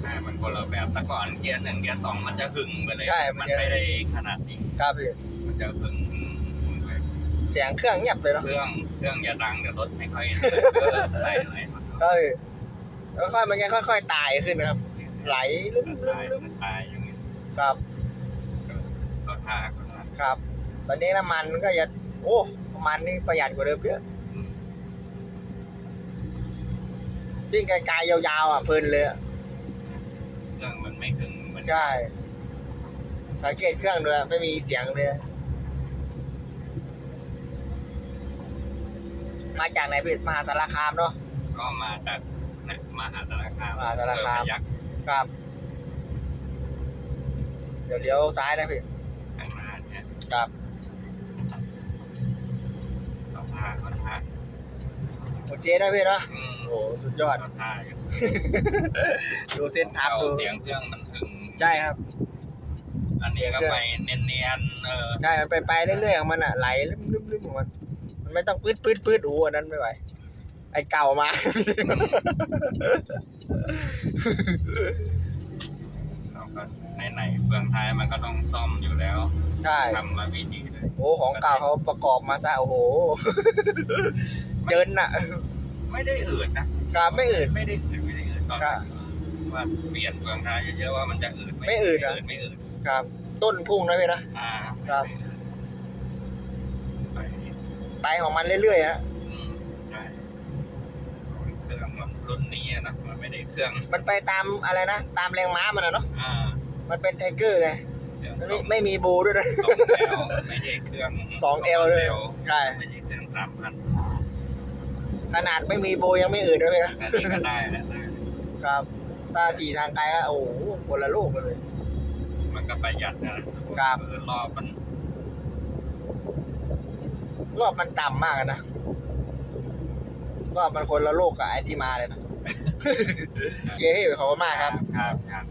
ใช่มันคนละแบบแต่ก่อนเกียร์หนึ่งเกียร์สองมันจะหึงไปเลย ใช่มัมันนจะ ไม่ได้ขนาดนี้ ครับพี่มันจะหึงไปเสียงเครื่องเงียบเลยเนาะเครื่องเครื่องอย่าดังเดี๋ยวรถไม่ค่อยได้เลยก็คือค่อยๆมันจะค่อย ๆ ตายขึ้นนะครับ ไหลลึ้มลึ้มตายลึ้มมันตายอย่างนี้ครับ ก็ท่าก็ท่าครับ ตอนนี้น้ำมันก็จะโอ้ ประมาณนี้ประหยัดกว่าเดิมเยอะวิ่งไกลๆยาวๆอะเพลินเลยอะเครื่องมันไม่หึงเหมือนใช่สังเกตเครื่องด้วยไม่มีเสียงเลย มาจากไหนพี่มหาสารคามเนาะ ก็มาจากเนี่ยมหาสารคามมหาสารคาม เออยักษ์ครับ เดี๋ยวเลี้ยวซ้ายนะพี่ ข้างหน้าเนี่ยครับ ก็ท่าก็ท่าโอเคนะพี่เนาะอืมโอ้โหสุดยอด ก็ท่าอยู่ดูเส้นทับเอาดูเสียงเครื่องมันหึง ใช่ครับ อันนี้ก็ไปเนียนๆเออใช่มันไปไปเรื่อยๆของมันอะไหลลึมๆๆของมันมันไม่ต้องปืดปืดปืดโอ้โหอันนั้นไม่ไหวไอเก่ามา เราก็ไหนๆเฟืองท้ายมันก็ต้องซ่อมอยู่แล้วใช่ ทำมาวิธีเลย โอ้ของเก่าเขาประกอบมาซะโอ้โหเดินน่ะไม่ได้อืดนะครับไม่อืด ไม่ได้อืดไม่ได้อืดตอนครับว่าเปลี่ยนเฟืองท้ายเยอะๆว่ามันจะอืดไม่อืดอะไม่อืดครับ ต้นพุ่งนะพี่นะ อ่าครับ ไปไปของมันเรื่อยๆนะอืมใช่เครื่องมันรุ่นนี้อะนะมันไม่ได้เครื่องมันไปตามอะไรนะ ตามแรงม้ามันนะเนาะ อ่ามันเป็นไทเกอร์ไงเดี๋ยวมัน ไม่ไม่มีบูด้วยนะสองแอลไม่ใช่เครื่องสอง L ด้วย L ใช่ ไม่ใช่เครื่องสามพันขนาดไม่มีบูยังไม่อืดเลยนะอันนี้ก็ได้แหละได้ครับ ถ้าขี่ทางไกลก็โอ้โหคนละโลกเลย มันก็ประหยัดนะครับเออรอบมัน รอบมันต่ำมากอะนะรอบมันคนละโลกกับไอที่มาเลยนะโอเคพี่ขอบคุณมากครับ ครับครับ